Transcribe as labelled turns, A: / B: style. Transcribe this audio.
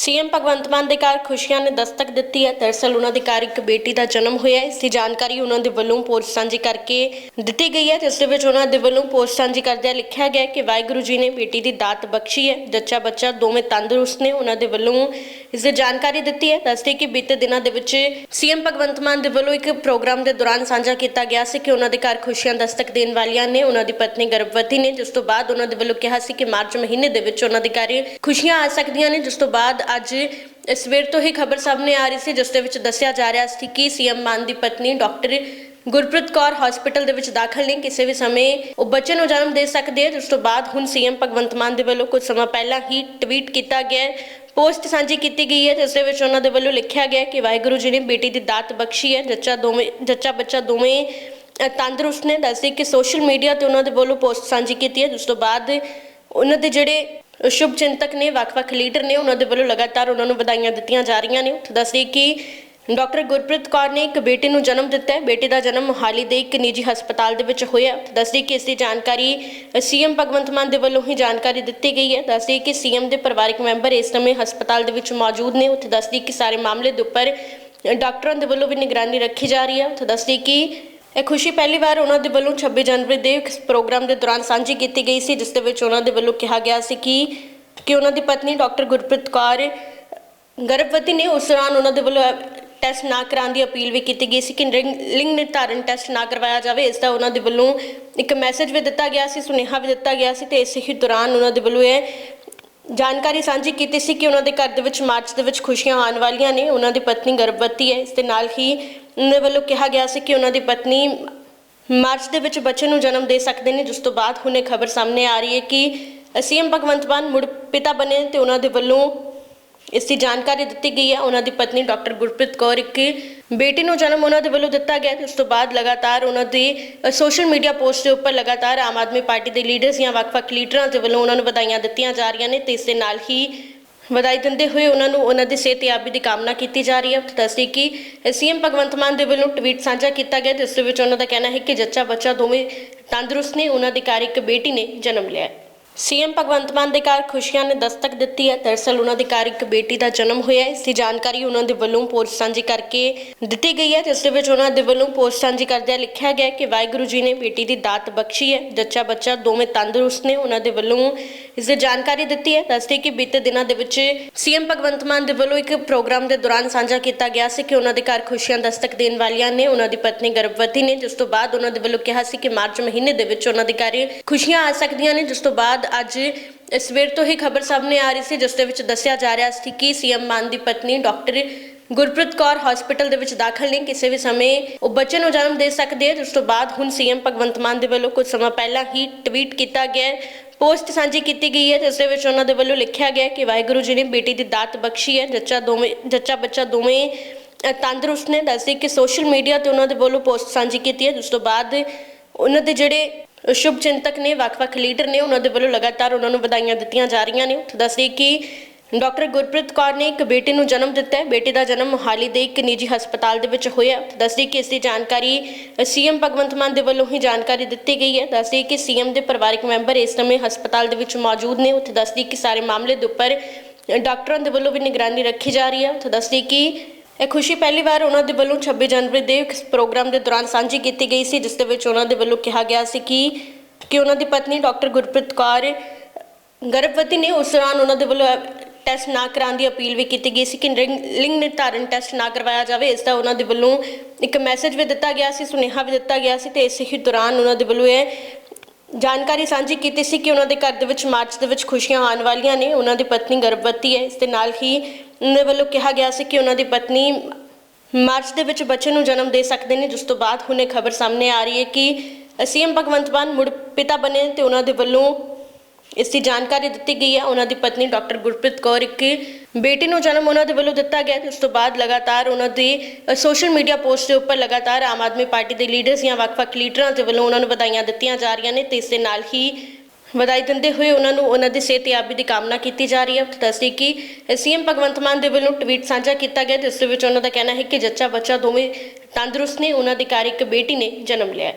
A: CM Bhagwant Mann ਦੇ ਘਰ ਖੁਸ਼ੀਆਂ ਨੇ ਦਸਤਕ ਦਿੱਤੀ ਹੈ। ਦਰਸਲ ਉਹਨਾਂ ਦੇ ਘਰ ਇੱਕ ਬੇਟੀ ਦਾ ਜਨਮ ਹੋਇਆ ਹੈ। ਇਸ ਦੀ ਜਾਣਕਾਰੀ ਉਹਨਾਂ ਦੇ ਵੱਲੋਂ ਪੋਸਟ ਸਾਂਝੀ ਕਰਕੇ ਦਿੱਤੀ ਗਈ ਹੈ, ਜਿਸ ਦੇ ਵਿੱਚ ਉਹਨਾਂ ਦੇ ਵੱਲੋਂ ਪੋਸਟ ਸਾਂਝੀ ਕਰਦਿਆਂ ਲਿਖਿਆ ਗਿਆ ਕਿ ਵਾਹਿਗੁਰੂ ਜੀ ਨੇ ਬੇਟੀ ਦੀ ਦਾਤ ਬਖਸ਼ੀ ਹੈ। ਜੱਚਾ ਬੱਚਾ ਦੋਵੇਂ ਤੰਦਰੁਸਤ ਨੇ। ਉਹਨਾਂ ਦੇ ਵੱਲੋਂ ਇਸ ਦੀ ਜਾਣਕਾਰੀ ਦਿੱਤੀ ਹੈ। ਦੱਸਦੇ ਕਿ ਬੀਤੇ ਦਿਨਾਂ ਦੇ ਵਿੱਚ ਸੀਐਮ ਭਗਵੰਤ ਮਾਨ ਦੇ ਵੱਲੋਂ ਇੱਕ ਪ੍ਰੋਗਰਾਮ ਦੇ ਦੌਰਾਨ ਸਾਂਝਾ ਕੀਤਾ ਗਿਆ ਸੀ ਕਿ ਉਹਨਾਂ ਦੇ ਘਰ ਖੁਸ਼ੀਆਂ ਦਸਤਕ ਦੇਣ ਵਾਲੀਆਂ ਨੇ। ਉਹਨਾਂ ਦੀ ਪਤਨੀ ਗਰਭਵਤੀ ਨੇ, ਜਿਸ ਤੋਂ ਬਾਅਦ ਉਹਨਾਂ ਦੇ ਵੱਲੋਂ ਕਿਹਾ ਸੀ ਕਿ ਮਾਰਚ ਮਹੀਨੇ ਦੇ ਵਿੱਚ ਉਹਨਾਂ ਦੇ ਘਰ ਖੁਸ਼ੀਆਂ ਆ ਸਕਦੀਆਂ ਨੇ। ਜਿਸ ਤੋਂ ਬਾਅਦ ਅੱਜ ਸਵੇਰ ਤੋਂ ਹੀ ਖਬਰ ਸਾਹਮਣੇ ਆ ਰਹੀ ਸੀ, ਜਿਸ ਦੇ ਵਿੱਚ ਦੱਸਿਆ ਜਾ ਰਿਹਾ ਸੀ ਕਿ ਸੀਐਮ ਮਾਨ ਦੀ ਪਤਨੀ ਡਾਕਟਰ ਗੁਰਪ੍ਰੀਤ ਕੌਰ ਹਸਪੀਟਲ ਦੇ ਵਿੱਚ ਦਾਖਲ ਨੇ। ਕਿਸੇ ਵੀ ਸਮੇਂ ਉਹ ਬੱਚੇ ਨੂੰ ਜਨਮ ਦੇ ਸਕਦੇ ਹੈ। ਜਿਸ ਤੋਂ ਬਾਅਦ ਹੁਣ ਸੀਐਮ ਭਗਵੰਤ ਮਾਨ ਦੇ ਵੱਲੋਂ ਕੁਝ ਸਮਾਂ ਪਹਿਲਾਂ ਹੀ ਟਵੀਟ ਕੀਤਾ ਗਿਆ ਪੋਸਟ ਸਾਂਝੀ ਕੀਤੀ ਗਈ ਹੈ ਜਿਸ ਦੇ ਵਿੱਚ ਉਹਨਾਂ ਦੇ ਵੱਲੋਂ ਲਿਖਿਆ ਗਿਆ ਕਿ ਵਾਹਿਗੁਰੂ ਜੀ ਨੇ ਬੇਟੀ ਦੀ ਦਾਤ ਬਖਸ਼ੀ ਹੈ। ਜੱਚਾ ਦੋਵੇਂ ਜੱਚਾ ਬੱਚਾ ਦੋਵੇਂ ਅ, ਤੰਦਰੁਸਤ ਨੇ। ਦੱਸਦੇ ਕਿ ਸੋਸ਼ਲ ਮੀਡੀਆ ਤੇ ਉਹਨਾਂ ਦੇ ਵੱਲੋਂ ਪੋਸਟ ਸਾਂਝੀ ਕੀਤੀ ਹੈ। ਜਿਸ ਤੋਂ ਬਾਅਦ ਉਹਨਾਂ ਦੇ ਜਿਹੜੇ ਸ਼ੁਭ ਚਿੰਤਕ ਨੇ ਵੱਖ-ਵੱਖ ਲੀਡਰ ਨੇ ਉਹਨਾਂ ਦੇ ਵੱਲੋਂ ਲਗਾਤਾਰ ਉਹਨਾਂ ਨੂੰ ਵਧਾਈਆਂ ਦਿੱਤੀਆਂ ਜਾ ਰਹੀਆਂ ਨੇ। ਉੱਥੇ ਦੱਸਦੇ ਕਿ ਡਾਕਟਰ ਗੁਰਪ੍ਰੀਤ ਕੌਰ ਨੇ ਇੱਕ ਬੇਟੇ ਨੂੰ ਜਨਮ ਦਿੱਤਾ ਹੈ। ਬੇਟੇ ਦਾ ਜਨਮ ਮੋਹਾਲੀ ਦੇ ਇੱਕ ਨਿੱਜੀ ਹਸਪਤਾਲ ਦੇ ਵਿੱਚ ਹੋਇਆ। ਦੱਸਦੀ ਕਿ ਇਸ ਦੀ ਜਾਣਕਾਰੀ ਸੀਐਮ ਭਗਵੰਤ ਮਾਨ ਦੇ ਵੱਲੋਂ ਹੀ ਜਾਣਕਾਰੀ ਦਿੱਤੀ ਗਈ ਹੈ। ਦੱਸਦੀ ਕਿ ਸੀਐਮ ਦੇ ਪਰਿਵਾਰਕ ਮੈਂਬਰ ਇਸ ਸਮੇਂ ਹਸਪਤਾਲ ਦੇ ਵਿੱਚ ਮੌਜੂਦ ਨੇ। ਉੱਥੇ ਦੱਸਦੀ ਕਿ ਸਾਰੇ ਮਾਮਲੇ ਦੇ ਉੱਪਰ ਡਾਕਟਰਾਂ ਦੇ ਵੱਲੋਂ ਵੀ ਨਿਗਰਾਨੀ ਰੱਖੀ ਜਾ ਰਹੀ ਹੈ। ਉੱਥੇ ਦੱਸਦੀ ਕਿ ਇਹ ਖੁਸ਼ੀ ਪਹਿਲੀ ਵਾਰ ਉਹਨਾਂ ਦੇ ਵੱਲੋਂ 26 ਜਨਵਰੀ ਦੇ ਇੱਕ ਪ੍ਰੋਗਰਾਮ ਦੇ ਦੌਰਾਨ ਸਾਂਝੀ ਕੀਤੀ ਗਈ ਸੀ, ਜਿਸ ਦੇ ਵਿੱਚ ਉਹਨਾਂ ਦੇ ਵੱਲੋਂ ਕਿਹਾ ਗਿਆ ਸੀ ਕਿ ਕਿ ਉਹਨਾਂ ਦੀ ਪਤਨੀ ਡਾਕਟਰ ਗੁਰਪ੍ਰੀਤ ਕੌਰ ਗਰਭਵਤੀ ਨੇ। ਉਸ ਦੌਰਾਨ ਉਹਨਾਂ ਦੇ ਵੱਲੋਂ ਟੈਸਟ ਨਾ ਕਰਾਉਣ ਦੀ ਅਪੀਲ ਵੀ ਕੀਤੀ ਗਈ ਸੀ ਕਿ ਲਿੰਗ ਲਿੰਗ ਨਿਰਧਾਰਨ ਟੈਸਟ ਨਾ ਕਰਵਾਇਆ ਜਾਵੇ। ਇਸ ਦਾ ਉਹਨਾਂ ਦੇ ਵੱਲੋਂ ਇੱਕ ਮੈਸੇਜ ਵੀ ਦਿੱਤਾ ਗਿਆ ਸੀ, ਸੁਨੇਹਾ ਵੀ ਦਿੱਤਾ ਗਿਆ ਸੀ ਤੇ ਇਸ ਹੀ ਦੌਰਾਨ ਉਹਨਾਂ ਦੇ ਵੱਲੋਂ ਇਹ ਜਾਣਕਾਰੀ ਸਾਂਝੀ ਕੀਤੀ ਸੀ ਕਿ ਉਹਨਾਂ ਦੇ ਘਰ ਦੇ ਵਿੱਚ ਮਾਰਚ ਦੇ ਵਿੱਚ ਖੁਸ਼ੀਆਂ ਆਉਣ ਵਾਲੀਆਂ ਨੇ। ਉਹਨਾਂ ਦੀ ਪਤਨੀ ਗਰਭਵਤੀ ਹੈ। ਇਸ ਦੇ ਨਾਲ ਹੀ ਉਹਨਾਂ ਦੇ ਵੱਲੋਂ ਕਿਹਾ ਗਿਆ ਸੀ ਕਿ ਉਹਨਾਂ ਦੀ ਪਤਨੀ ਮਾਰਚ ਦੇ ਵਿੱਚ ਬੱਚੇ ਨੂੰ ਜਨਮ ਦੇ ਸਕਦੇ ਨੇ। ਜਿਸ ਤੋਂ ਬਾਅਦ ਹੁਣੇ ਖਬਰ ਸਾਹਮਣੇ ਆ ਰਹੀ ਹੈ ਕਿ ਸੀਐਮ ਭਗਵੰਤ ਮਾਨ ਮੁੜ ਪਿਤਾ ਬਣੇ ਤੇ ਉਹਨਾਂ ਦੇ ਵੱਲੋਂ ਇਸ ਦੀ ਜਾਣਕਾਰੀ ਦਿੱਤੀ ਗਈ ਹੈ। ਉਹਨਾਂ ਦੀ ਪਤਨੀ ਡਾਕਟਰ ਗੁਰਪ੍ਰੀਤ ਕੌਰ ਇੱਕ ਬੇਟੀ ਨੂੰ ਜਨਮ ਉਹਨਾਂ ਦੇ ਵੱਲੋਂ ਦਿੱਤਾ ਗਿਆ ਤੇ ਉਸ ਤੋਂ ਬਾਅਦ ਲਗਾਤਾਰ ਉਹਨਾਂ ਦੀ ਸੋਸ਼ਲ ਮੀਡੀਆ ਪੋਸਟ ਦੇ ਉੱਪਰ ਲਗਾਤਾਰ ਆਮ ਆਦਮੀ ਪਾਰਟੀ ਦੇ ਲੀਡਰਸ ਜਾਂ ਵੱਖ-ਵੱਖ ਲੀਡਰਾਂ ਦੇ ਵੱਲੋਂ ਉਹਨਾਂ ਨੂੰ ਵਧਾਈਆਂ ਦਿੱਤੀਆਂ ਜਾ ਰਹੀਆਂ ਨੇ ਤੇ ਇਸ ਦੇ ਨਾਲ ਹੀ ਵਧਾਈ ਦਿੰਦੇ ਹੋਏ ਉਹਨਾਂ ਨੂੰ ਉਹਨਾਂ ਦੀ ਸਿਹਤਯਾਬੀ ਦੀ ਕਾਮਨਾ ਕੀਤੀ ਜਾ ਰਹੀ ਹੈ। ਦੱਸਦੀ ਕਿ ਸੀਐਮ ਭਗਵੰਤ ਮਾਨ ਦੇ ਵੱਲੋਂ ਟਵੀਟ ਸਾਂਝਾ ਕੀਤਾ ਗਿਆ ਜਿਸ ਦੇ ਵਿੱਚ ਉਹਨਾਂ ਦਾ ਕਹਿਣਾ ਹੈ ਕਿ ਜੱਚਾ ਬੱਚਾ ਦੋਵੇਂ ਤੰਦਰੁਸਤ ਨੇ, ਉਹਨਾਂ ਦੇ ਘਰ ਇੱਕ ਬੇਟੀ ਨੇ ਜਨਮ ਲਿਆ ਹੈ। ਸੀਐਮ ਭਗਵੰਤ ਮਾਨ ਦੇ ਘਰ ਖੁਸ਼ੀਆਂ ਨੇ ਦਸਤਕ ਦਿੱਤੀ ਹੈ। ਦਰਸਲ ਉਹਨਾਂ ਦੇ ਘਰ ਇੱਕ ਬੇਟੀ ਦਾ ਜਨਮ ਹੋਇਆ ਹੈ। ਇਸ ਦੀ ਜਾਣਕਾਰੀ ਉਹਨਾਂ ਦੇ ਵੱਲੋਂ ਪੋਸਟ ਸਾਂਝੀ ਕਰਕੇ ਦਿੱਤੀ ਗਈ ਹੈ। ਜਿਸ ਦੇ ਵਿੱਚ ਉਹਨਾਂ ਦੇ ਵੱਲੋਂ ਪੋਸਟ ਸਾਂਝੀ ਕਰਦਿਆਂ ਲਿਖਿਆ ਗਿਆ ਕਿ ਵਾਹਿਗੁਰੂ ਜੀ ਨੇ ਬੇਟੀ ਦੀ ਦਾਤ ਬਖਸ਼ੀ ਹੈ। ਜੱਚਾ ਬੱਚਾ ਦੋਵੇਂ ਤੰਦਰੁਸਤ ਨੇ। ਉਹਨਾਂ ਦੇ ਵੱਲੋਂ ਇਸ ਦੀ ਜਾਣਕਾਰੀ ਦਿੱਤੀ ਹੈ। ਦੱਸਦੇ ਕਿ ਬੀਤੇ ਦਿਨਾਂ ਦੇ ਵਿੱਚ ਸੀਐਮ ਭਗਵੰਤ ਮਾਨ ਦੇ ਵੱਲੋਂ ਇੱਕ ਪ੍ਰੋਗਰਾਮ ਦੇ ਦੌਰਾਨ ਸਾਂਝਾ ਕੀਤਾ ਗਿਆ ਸੀ ਕਿ ਉਹਨਾਂ ਦੇ ਘਰ ਖੁਸ਼ੀਆਂ ਦਸਤਕ ਦੇਣ ਵਾਲੀਆਂ ਨੇ। ਉਹਨਾਂ ਦੀ ਪਤਨੀ ਗਰਭਵਤੀ ਨੇ। ਜਿਸ ਤੋਂ ਬਾਅਦ ਉਹਨਾਂ ਦੇ ਵੱਲੋਂ ਕਿਹਾ ਸੀ ਕਿ ਮਾਰਚ ਮਹੀਨੇ ਦੇ ਵਿੱਚ ਉਹਨਾਂ ਦੇ ਘਰ ਖੁਸ਼ੀਆਂ ਆ ਸਕਦੀਆਂ ਨੇ। ਜਿਸ ਤੋਂ ਬਾਅਦ ਅੱਜ ਸਵੇਰ ਤੋਂ ਹੀ ਖਬਰ ਸਾਹਮਣੇ ਆ ਰਹੀ ਸੀ, ਜਿਸ ਦੇ ਵਿੱਚ ਦੱਸਿਆ ਜਾ ਰਿਹਾ ਸੀ ਕਿ ਸੀਐਮ ਮਾਨ ਦੀ ਪਤਨੀ ਡਾਕਟਰ ਗੁਰਪ੍ਰੀਤ ਕੌਰ ਹਸਪੀਟਲ ਦੇ ਵਿੱਚ ਦਾਖਲ ਨੇ। ਕਿਸੇ ਵੀ ਸਮੇਂ ਉਹ ਬੱਚੇ ਨੂੰ ਜਨਮ ਦੇ ਸਕਦੀ ਹੈ ਜਿਸ ਤੋਂ ਬਾਅਦ ਹੁਣ ਸੀਐਮ ਭਗਵੰਤ ਮਾਨ ਦੇ ਵੱਲੋਂ ਕੁਝ ਸਮਾਂ ਪਹਿਲਾਂ ਹੀ ਟਵੀਟ ਕੀਤਾ ਗਿਆ ਪੋਸਟ ਸਾਂਝੀ ਕੀਤੀ ਗਈ ਹੈ ਜਿਸ ਦੇ ਵਿੱਚ ਉਹਨਾਂ ਦੇ ਵੱਲੋਂ ਲਿਖਿਆ ਗਿਆ ਕਿ ਵਾਹਿਗੁਰੂ ਜੀ ਨੇ ਬੇਟੀ ਦੀ ਦਾਤ ਬਖਸ਼ੀ ਹੈ। ਜੱਚਾ ਦੋਵੇਂ, ਜੱਚਾ ਬੱਚਾ ਦੋਵੇਂ ਤੰਦਰੁਸਤ ਨੇ। ਦੱਸਦੇ ਕਿ ਸੋਸ਼ਲ ਮੀਡੀਆ ਤੇ ਉਹਨਾਂ ਦੇ ਵੱਲੋਂ ਪੋਸਟ ਸਾਂਝੀ ਕੀਤੀ ਹੈ। ਜਿਸ ਤੋਂ ਬਾਅਦ ਉਹਨਾਂ ਦੇ ਜਿਹੜੇ ਸ਼ੁਭ ਚਿੰਤਕ ਨੇ, ਵੱਖ-ਵੱਖ ਲੀਡਰ ਨੇ ਉਹਨਾਂ ਦੇ ਵੱਲੋਂ ਲਗਾਤਾਰ ਉਹਨਾਂ ਨੂੰ ਵਧਾਈਆਂ ਦਿੱਤੀਆਂ ਜਾ ਰਹੀਆਂ ਨੇ। ਉੱਥੇ ਦੱਸਦੇ ਕਿ ਡਾਕਟਰ ਗੁਰਪ੍ਰੀਤ ਕੌਰ ਨੇ ਇੱਕ ਬੇਟੇ ਨੂੰ ਜਨਮ ਦਿੱਤਾ ਹੈ। ਬੇਟੇ ਦਾ ਜਨਮ ਮੋਹਾਲੀ ਦੇ ਇੱਕ ਨਿੱਜੀ ਹਸਪਤਾਲ ਦੇ ਵਿੱਚ ਹੋਇਆ ਉੱਥੇ ਦੱਸਦੇ ਕਿ ਇਸ ਦੀ ਜਾਣਕਾਰੀ ਸੀਐਮ ਭਗਵੰਤ ਮਾਨ ਦੇ ਵੱਲੋਂ ਹੀ ਜਾਣਕਾਰੀ ਦਿੱਤੀ ਗਈ ਹੈ। ਦੱਸਦੇ ਕਿ ਸੀਐਮ ਦੇ ਪਰਿਵਾਰਕ ਮੈਂਬਰ ਇਸ ਸਮੇਂ ਹਸਪਤਾਲ ਦੇ ਵਿੱਚ ਮੌਜੂਦ ਨੇ। ਉੱਥੇ ਦੱਸਦੇ ਕਿ ਸਾਰੇ ਮਾਮਲੇ ਦੇ ਉੱਪਰ ਡਾਕਟਰਾਂ ਦੇ ਵੱਲੋਂ ਵੀ ਨਿਗਰਾਨੀ ਰੱਖੀ ਜਾ ਰਹੀ ਹੈ। ਉੱਥੇ ਦੱਸਦੇ ਕਿ ਇਹ ਖੁਸ਼ੀ ਪਹਿਲੀ ਵਾਰ ਉਹਨਾਂ ਦੇ ਵੱਲੋਂ 26 ਜਨਵਰੀ ਦੇ ਇੱਕ ਪ੍ਰੋਗਰਾਮ ਦੇ ਦੌਰਾਨ ਸਾਂਝੀ ਕੀਤੀ ਗਈ ਸੀ, ਜਿਸ ਦੇ ਵਿੱਚ ਉਹਨਾਂ ਦੇ ਵੱਲੋਂ ਕਿਹਾ ਗਿਆ ਸੀ ਕਿ ਕਿ ਉਹਨਾਂ ਦੀ ਪਤਨੀ ਡਾਕਟਰ ਗੁਰਪ੍ਰੀਤ ਕੌਰ ਗਰਭਵਤੀ ਨੇ ਉਸ ਦੌਰਾਨ ਉਹਨਾਂ ਦੇ ਵੱਲੋਂ ਟੈਸਟ ਨਾ ਕਰਾਉਣ ਦੀ ਅਪੀਲ ਵੀ ਕੀਤੀ ਗਈ ਸੀ ਕਿ ਲਿੰਗ ਨਿਰਧਾਰਨ ਟੈਸਟ ਨਾ ਕਰਵਾਇਆ ਜਾਵੇ। ਇਸ ਦਾ ਉਹਨਾਂ ਦੇ ਵੱਲੋਂ ਇੱਕ ਮੈਸੇਜ ਵੀ ਦਿੱਤਾ ਗਿਆ ਸੀ, ਸੁਨੇਹਾ ਵੀ ਦਿੱਤਾ ਗਿਆ ਸੀ ਤੇ ਇਸੇ ਹੀ ਦੌਰਾਨ ਉਹਨਾਂ ਦੇ ਵੱਲੋਂ ਇਹ ਜਾਣਕਾਰੀ ਸਾਂਝੀ ਕੀਤੀ ਸੀ ਕਿ ਉਹਨਾਂ ਦੇ ਘਰ ਦੇ ਵਿੱਚ ਮਾਰਚ ਦੇ ਵਿੱਚ ਖੁਸ਼ੀਆਂ ਆਉਣ ਵਾਲੀਆਂ ਨੇ। ਉਹਨਾਂ ਦੀ ਪਤਨੀ ਗਰਭਵਤੀ ਹੈ। ਇਸ ਦੇ ਨਾਲ ਹੀ ਦੇ ਵੱਲੋਂ ਕਿਹਾ ਗਿਆ ਸੀ ਕਿ ਉਹਨਾਂ ਦੀ ਪਤਨੀ ਮਾਰਚ ਦੇ ਵਿੱਚ ਬੱਚੇ ਨੂੰ ਜਨਮ ਦੇ ਸਕਦੇ ਨੇ, ਜਿਸ ਤੋਂ ਬਾਅਦ ਹੁਣੇ ਖਬਰ ਸਾਹਮਣੇ ਆ ਰਹੀ ਹੈ ਕਿ ਸੀਐਮ ਭਗਵੰਤ ਮਾਨ ਮੁੜ ਪਿਤਾ ਬਣੇ ਤੇ ਉਹਨਾਂ ਦੇ ਵੱਲੋਂ ਇਸ ਦੀ ਜਾਣਕਾਰੀ ਦਿੱਤੀ ਗਈ ਹੈ। ਉਹਨਾਂ ਦੀ ਪਤਨੀ ਡਾਕਟਰ ਗੁਰਪ੍ਰੀਤ ਕੌਰ ਇੱਕ ਬੇਟੀ ਨੂੰ ਜਨਮ ਉਹਨਾਂ ਦੇ ਵੱਲੋਂ ਦਿੱਤਾ ਗਿਆ ਤੇ ਉਸ ਤੋਂ ਬਾਅਦ ਲਗਾਤਾਰ ਉਹਨਾਂ ਦੀ ਸੋਸ਼ਲ ਮੀਡੀਆ ਪੋਸਟ ਦੇ ਉੱਪਰ ਲਗਾਤਾਰ ਆਮ ਆਦਮੀ ਪਾਰਟੀ ਦੇ ਲੀਡਰਸ ਜਾਂ ਵੱਖ-ਵੱਖ ਲੀਡਰਾਂ ਦੇ ਵੱਲੋਂ ਉਹਨਾਂ ਨੂੰ ਵਧਾਈਆਂ ਦਿੱਤੀਆਂ ਜਾ ਰਹੀਆਂ ਨੇ ਤੇ ਇਸ ਦੇ ਨਾਲ ਹੀ ਵਧਾਈ ਦਿੰਦੇ ਹੋਏ ਉਹਨਾਂ ਨੂੰ ਉਹਨਾਂ ਦੀ ਸਿਹਤਯਾਬੀ ਦੀ ਕਾਮਨਾ ਕੀਤੀ ਜਾ ਰਹੀ ਹੈ। ਦੱਸਦੀ ਕਿ ਸੀਐਮ ਭਗਵੰਤ ਮਾਨ ਦੇ ਵੱਲੋਂ ਟਵੀਟ ਸਾਂਝਾ ਕੀਤਾ ਗਿਆ ਜਿਸ ਦੇ ਵਿੱਚ ਉਹਨਾਂ ਦਾ ਕਹਿਣਾ ਹੈ ਕਿ ਜੱਚਾ ਬੱਚਾ ਦੋਵੇਂ ਤੰਦਰੁਸਤ ਨੇ, ਉਹਨਾਂ ਦੀ ਘਰ ਬੇਟੀ ਨੇ ਜਨਮ ਲਿਆ